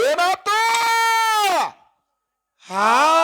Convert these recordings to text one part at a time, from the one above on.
ಏನಾತು ಹಾಡು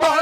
Bahar.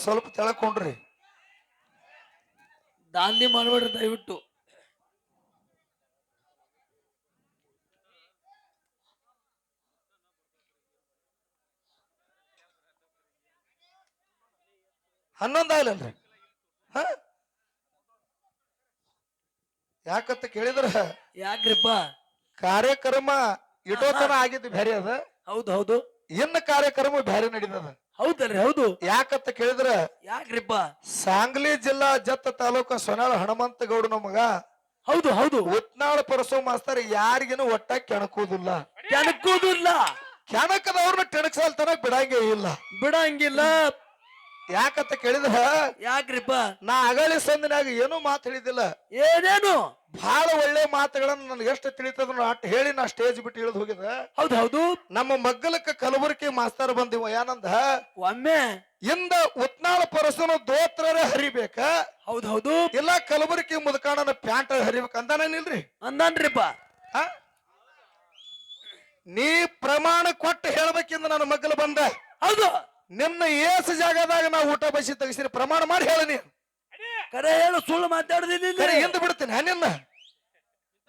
ಸ್ವಲ್ಪ ತೆಳಕೊಂಡ್ರಿ. ದಾಂಧಿ ಮಾಡ್ಬೇಡ್ರಿ ದಯವಿಟ್ಟು. ಹನ್ನೊಂದು ಆಗ್ಲಲ್ರಿ. ಹ? ಯಾಕಂತ ಕೇಳಿದ್ರ? ಯಾಕ್ರಿಪ್ಪ? ಕಾರ್ಯಕ್ರಮ ಇಡೋತನ ಆಗಿದ್ದು ಬ್ಯಾರೆ ಅದ. ಹೌದು ಹೌದು. ಇನ್ನು ಕಾರ್ಯಕ್ರಮ ಬ್ಯಾರೆ ನಡೀತದ. ಹೌದಲ್ರಿ ಹೌದು. ಯಾಕಂತ ಕೇಳಿದ್ರ? ಯಾಕ್ರಿಪ್ಪ? ಸಾಂಗ್ಲಿ ಜಿಲ್ಲಾ ಜತ್ತ ತಾಲೂಕ ಸೊನಾಳ ಹನುಮಂತ ಗೌಡ ನಮಗ ಹೌದು ಹೌದು. ಉತ್ನಾಳ ಪರಸೋ ಮಾಸ್ತರ್ ಯಾರಿಗೇನು ಒಟ್ಟ ಕೆಣಕುವುದಿಲ್ಲ ಕೆಣಕುವುದಿಲ್ಲ ಕೆಣಕದವ್ರನ್ನ ಕೆಣಕ್ಸಲ್ತನ ಬಿಡಂಗೇ ಇಲ್ಲ. ಬಿಡಂಗಿಲ್ಲ. ಯಾಕಂತ ಕೇಳಿದ ಯಾಕ್ರಿಪ್ಪ ನಾ ಅಗಳಿ ಸಂದಿನಾಗ ಏನು ಮಾತು ಹೇಳಿದಿಲ್ಲ. ಏನೇನು? ಬಹಳ ಒಳ್ಳೆ ಮಾತುಗಳನ್ನ ನನ್ಗೆ ಎಷ್ಟು ತಿಳಿತದ ಅಟ್ ಹೇಳಿ ನಾ ಸ್ಟೇಜ್ ಬಿಟ್ಟು ಇಳಿದು ಹೋಗಿದ ಹೌದು ಹೌದು. ನಮ್ಮ ಮಗ್ಗಲಕ್ಕ ಕಲಬುರಗಿ ಮಾಸ್ತರ್ ಬಂದಿವ ಏನಂದ ಒಮ್ಮೆ? ಇಂದ ಉತ್ನಾಳ ಪರಸನ ದೋತ್ರರೇ ಹರಿಬೇಕ. ಹೌದು ಹೌದು. ಇಲ್ಲ ಕಲಬುರಗಿ ಮುದಕಾಣನ ಪ್ಯಾಂಟ್ ಹರಿಬೇಕ ಅಂದಾನೇನಿಲ್ರಿ ಅಂದಾನ್ರಿಪ್ಪ ಆ? ನೀ ಪ್ರಮಾಣ ಕೊಟ್ಟು ಹೇಳ್ಬೇಕಿಂದ ನನ್ನ ಮಗ್ಗಲು ಬಂದ. ಹೌದು. ನಿನ್ನ ಏಸ ಜಾಗದಾಗ ನಾವು ಊಟ ಬಸಿ ತೆಗಿಸಿರಿ ಪ್ರಮಾಣ ಮಾಡಿ ಹೇಳ ನೀ ಕರೆ ಹೇಳು ಸುಳ್ಳು ಮಾತಾಡುದಿಲ್ಲ ಎಂದು ಹಿಂದ್ ಬಿಡ್ತೀನಿ ಹಣ್ಣಿನ ನಿನ್ನ.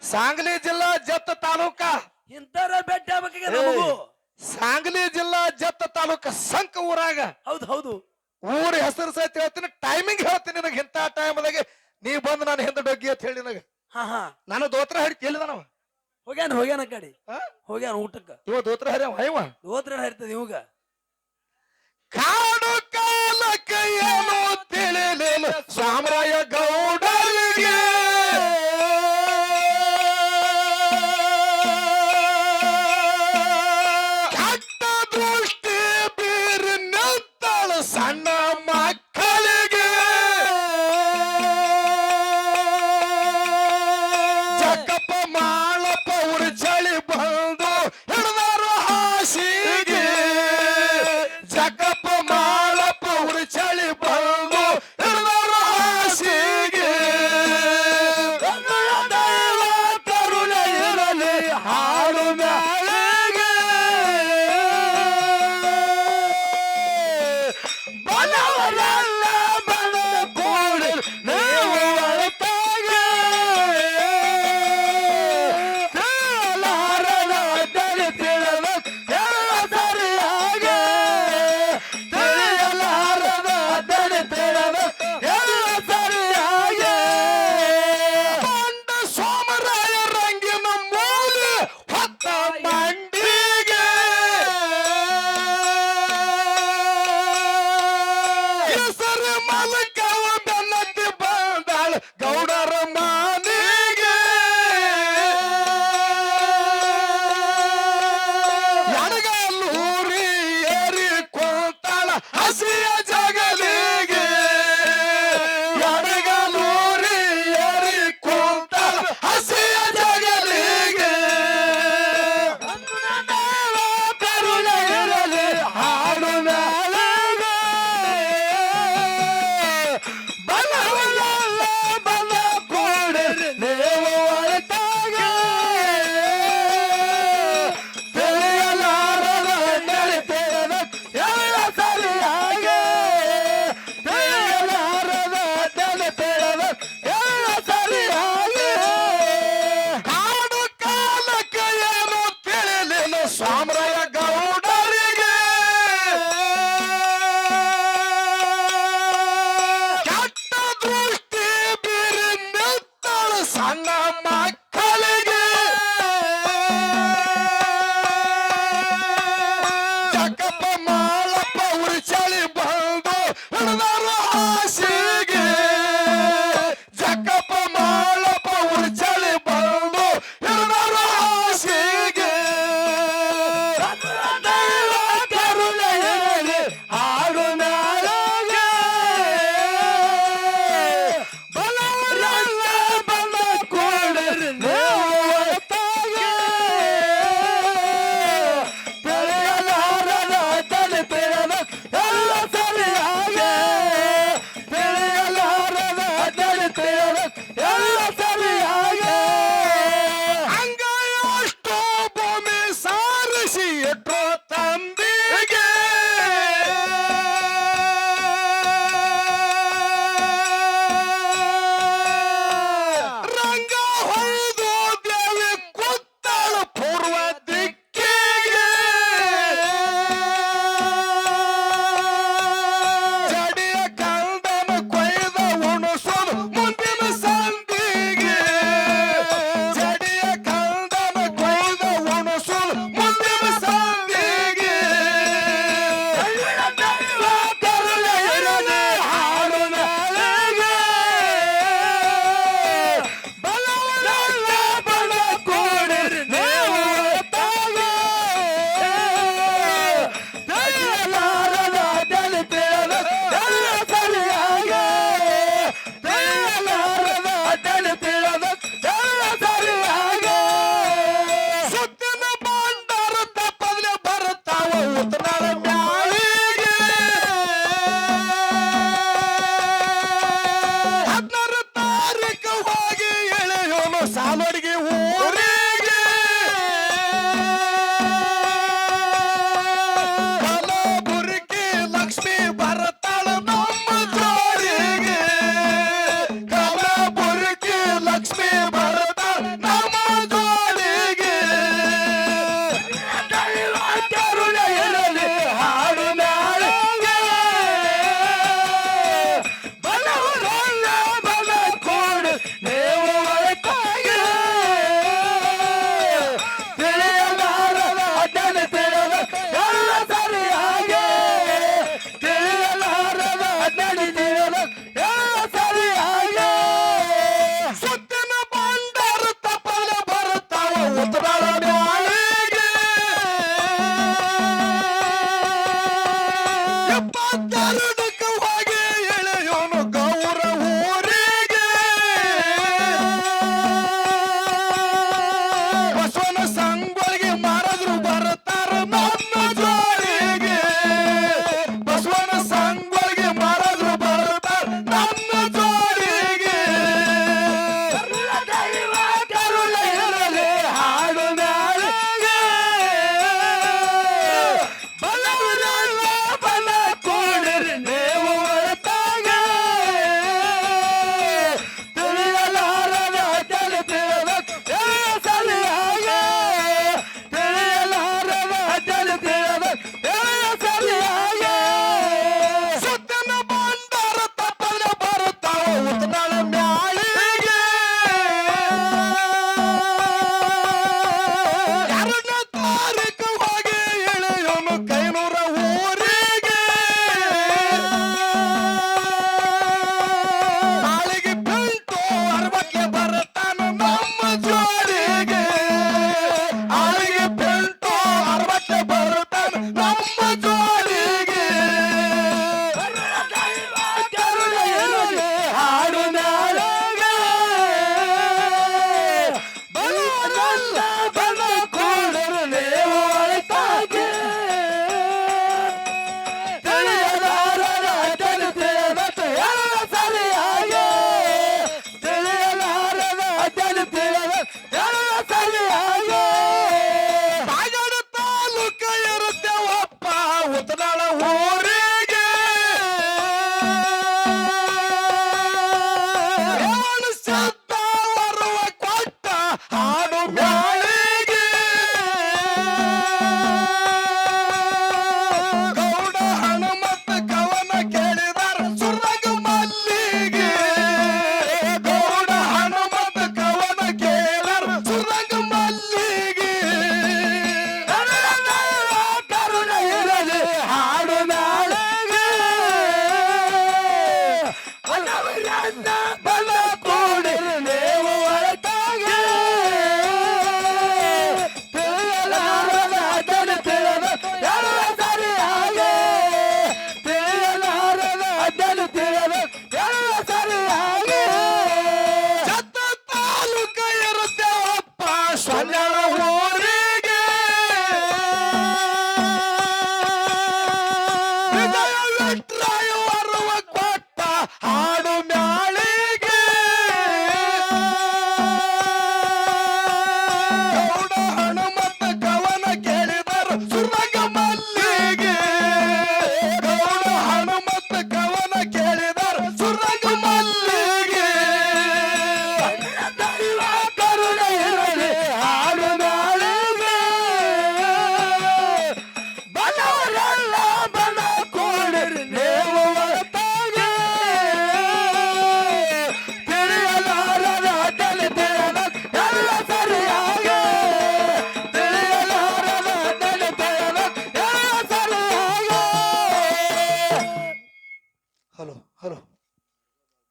ಸಾಂಗ್ಲಿ ಜಿಲ್ಲಾ ಜತ್ತ ತಾಲೂಕ. ಇಂತರ ಭೇಟಿ ನಮಗೂ. ಸಾಂಗ್ಲಿ ಜಿಲ್ಲಾ ಜತ್ತ ತಾಲೂಕ ಸಂಕ ಊರಾಗ. ಹೌದು ಹೌದು. ಊರ ಹೆಸರು ಸಹಿತ ಹೇಳ್ತೀನಿ ಟೈಮಿಂಗ್ ಹೇಳ್ತೀನಿ ನಿನಗೆ ಇಂಥ ಟೈಮ್ದಾಗ ನೀ ಬಂದು ನಾನು ಹಿಂದೆ ಡೊಗ್ಗಿ ಅಂತ ಹೇಳಿ ನನಗೆ. ಹಾ ಹಾ. ನಾನು ದೋತ್ರ ಹರಿ ಕೇಳಿದ ನಾವು. ಹೋಗ್ಯಾನ ಹೋಗ್ಯಾನ ಕಡೆ. ಆ? ಹೋಗ್ಯಾನ ಊಟಕ್ಕ. ಇವ ದೋತ್ರ ಹರಿಯವ ದೋತ್ರ ಹರಿತದ ಇವಾಗ. ಕಾಡು ಕಾಲಕ್ಕೆ ಏನು ತಿಳಿಲಿಲ್ಲ? ಸಾಮ್ರಾಯ ಗೌಡರಿಗೆ